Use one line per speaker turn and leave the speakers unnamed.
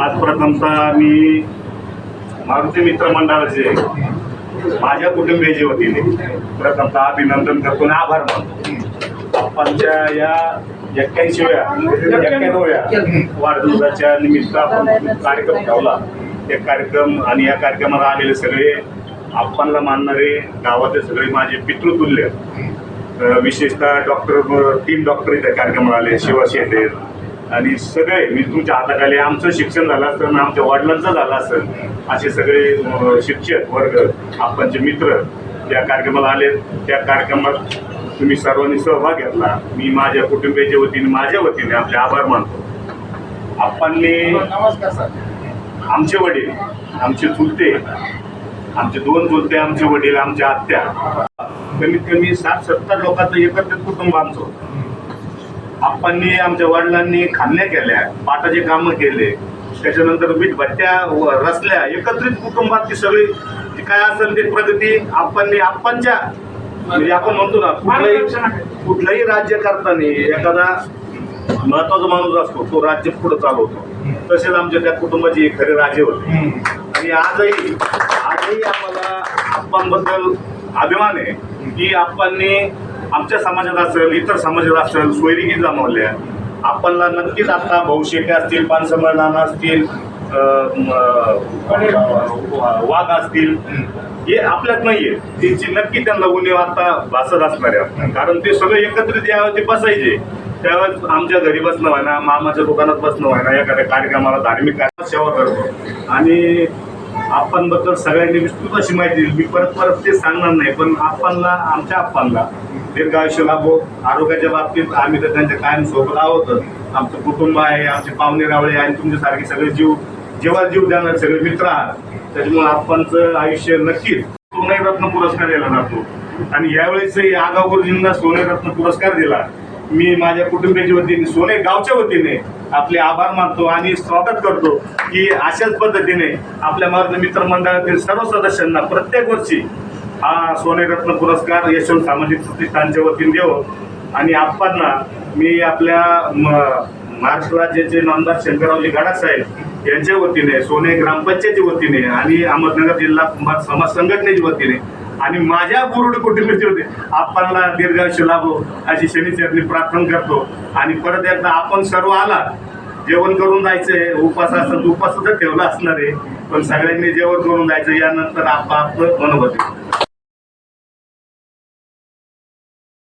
आज प्रथमतः मी मारुती मित्र मंडळाचे माझ्या कुटुंबियाच्या वतीने प्रथमतः अभिनंदन करतो आणि आभार मानतो. आप्पांच्या या एक्क्याऐंशीव्या एक्क्याण्णव्या वाढदिवसाच्या निमित्त आपण कार्यक्रम ठेवला एक कार्यक्रम आणि या कार्यक्रमाला आलेले सगळे आपणला मानणारे गावातले सगळे माझे पितृतुल्य विशेषतः डॉक्टर तीन डॉक्टर त्या कार्यक्रमाला आले शिवा शेटे आणि सगळे मी तुमच्या हाताखाली आमचं शिक्षण झालं असतं आणि आमच्या वडिलांचं झालं असेल असे सगळे शिक्षक वर्ग आपणचे मित्र या कार्यक्रमाला आले. त्या कार्यक्रमात तुम्ही सर्वांनी सहभाग घेतला. मी माझ्या कुटुंबियाच्या वतीने माझ्या वतीने आपले आभार मानतो. आपणनी आमचे वडील आमचे चुलते आमचे दोन चुलते आमचे वडील आमच्या आत्या. कमीत कमी साठ सत्तर लोकांचं एकत्रित कुटुंब आमचं होतं. आप्पांनी आमच्या वडिलांनी खाल्ल्या केल्या पाटाचे कामं केले. त्याच्यानंतर वीट भट्ट्या व रचल्या एकत्रित कुटुंबात ती सगळी जी काय असेल ती प्रगती आप्पांनी आप्पांच्या म्हणजे आपण म्हणतो ना कुठलंही कुठलंही राज्य करताना एखादा महत्त्वाचा माणूस असतो तो राज्य पुढे चालवतो. तसेच आमच्या त्या कुटुंबाचे खरे राजे होते. आणि आजही आजही आम्हाला आप्पांबद्दल अभिमान आहे की आप्पांनी आमच्या समाजात असेल इतर समाजात असेल सोयरिकी जमवल्या आपणला नक्कीच आता भाऊशेटे असतील पानसमळ नाना असतील वाघ असतील हे आपल्यात नाहीये. त्यांची नक्की त्यांना उणीव आता भासत असणार आहे कारण ते सगळे एकत्रित ज्यावेळेस ते बसायचे. त्यावेळेस आमच्या घरी बसणं व्हायना मामाच्या दुकानात बसणं व्हायना एखाद्या कार्यक्रमाला धार्मिक सेवा करतो आणि आपणबद्दल सगळ्यांनी विस्तृत अशी माहिती दिली. मी परत परत ते सांगणार नाही पण आपणला आमच्या आपणला दीर्घ आयुष्य लाभो आरोग्याच्या बाबतीत आम्ही तर त्यांच्या कायम सोबत आहोत. आमचं कुटुंब आहे आमचे पाहुणे रावळे आणि तुमच्यासारखे सगळे जीव जेव्हा जीव देणार सगळे मित्र आहात त्याच्यामुळे आपणचं आयुष्य नक्कीच सोनेरत्न पुरस्कार दिला जातो. आणि यावेळेसही आगाव गुरुजींना सोनेरत्न पुरस्कार दिला. मी माझ्या कुटुंबियाच्या वतीने सोने गावच्या वतीने आपले आभार मानतो आणि स्वागत करतो की अशाच पद्धतीने आपल्या माझ्या मित्रमंडळातील सर्व सदस्यांना प्रत्येक वर्षी हा सोनेरत्न पुरस्कार यशवंत सामाजिक प्रतिष्ठानच्या वतीने देव आणि आप्पांना मी आपल्या म- महाराष्ट्र राज्याचे नामदार शंकररावजी गाडासाहेब यांच्या वतीने सोने ग्रामपंचायतीच्या वतीने आणि अहमदनगर जिल्हा समाज संघटनेच्या वतीने आणि माझ्या गुरुड कुटुंबाचे होते. आपल्याला दीर्घायुष्य लाभो अशी शनिचरणी प्रार्थना करतो. आणि परत एकदा आपण सर्व आला जेवण करून जायचंय. उपास असं तर उपास सुद्धा ठेवला असणार आहे. पण सगळ्यांनी जेवण करून जायचं यानंतर आपण आपलं